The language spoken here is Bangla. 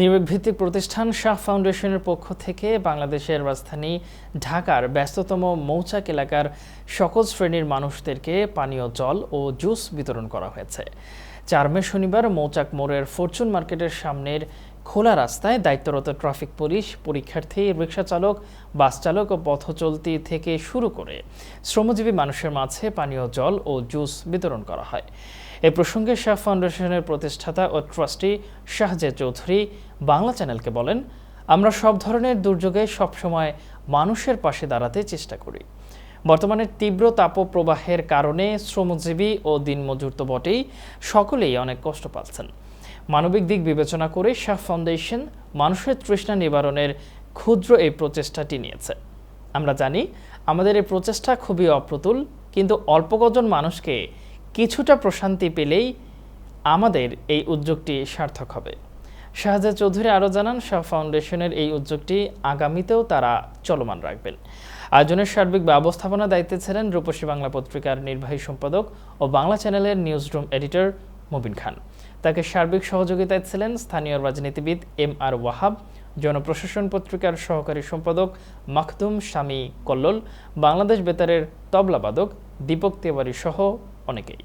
নিউইয়র্ক ভিত্তিক প্রতিষ্ঠান শাহ ফাউন্ডেশনের পক্ষ থেকে বাংলাদেশের রাজধানী ঢাকার ব্যস্ততম মৌচাক এলাকার সকল শ্রেণির মানুষদেরকে পানীয় জল ও জুস বিতরণ করা হয়েছে। চার মে শনিবার মৌচাক মোড়ের ফরচুন মার্কেটের সামনের খোলা রাস্তায় দায়িত্বরত ট্রাফিক পুলিশ, পরীক্ষার্থী রিক্সা চালক বাস চালক ও পথ চলতি থেকে শুরু করে শ্রমজীবী মানুষের মাঝে পানীয় জল ও জুস বিতরণ করা হয়। এ প্রসঙ্গে শাহ ফাউন্ডেশনের প্রতিষ্ঠাতা ও ট্রাস্টি শাহজে চৌধুরী বাংলা চ্যানেলকে বলেন, আমরা সব ধরনের দুর্যোগে সবসময় মানুষের পাশে দাঁড়াতে চেষ্টা করি। বর্তমানে তীব্র তাপপ্রবাহের কারণে শ্রমজীবী ও দিনমজুর তো বটেই, সকলেই অনেক কষ্ট পাচ্ছেন। মানবিক দিক বিবেচনা করে শাহ ফাউন্ডেশন মানুষের তৃষ্ণা নিবারণের ক্ষুদ্র এই প্রচেষ্টাটি নিয়েছে। আমরা জানি, আমাদের এই প্রচেষ্টা খুবই অপ্রতুল, কিন্তু অল্প কজন মানুষকে কিছুটা প্রশান্তি পেলেই আমাদের এই উদ্যোগটি সার্থক হবে। শাহজাদ চৌধুরী আরও জানান, শাহ ফাউন্ডেশনের এই উদ্যোগটি আগামীতেও তারা চলমান রাখবেন। আয়োজনের সার্বিক ব্যবস্থাপনা দায়িত্বে ছিলেন রূপসী বাংলা পত্রিকার নির্বাহী সম্পাদক ও বাংলা চ্যানেলের নিউজ রুম এডিটর মুবিন খান। তাকে সার্বিক সহযোগিতায় ছিলেন স্থানীয় রাজনীতিবিদ এম আর ওয়াহাব, জনপ্রশাসন পত্রিকার সহকারী সম্পাদক মাখদুম স্বামী কল্লোল, বাংলাদেশ বেতারের তবলাবাদক দীপক তেওয়ারি সহ অনেকেই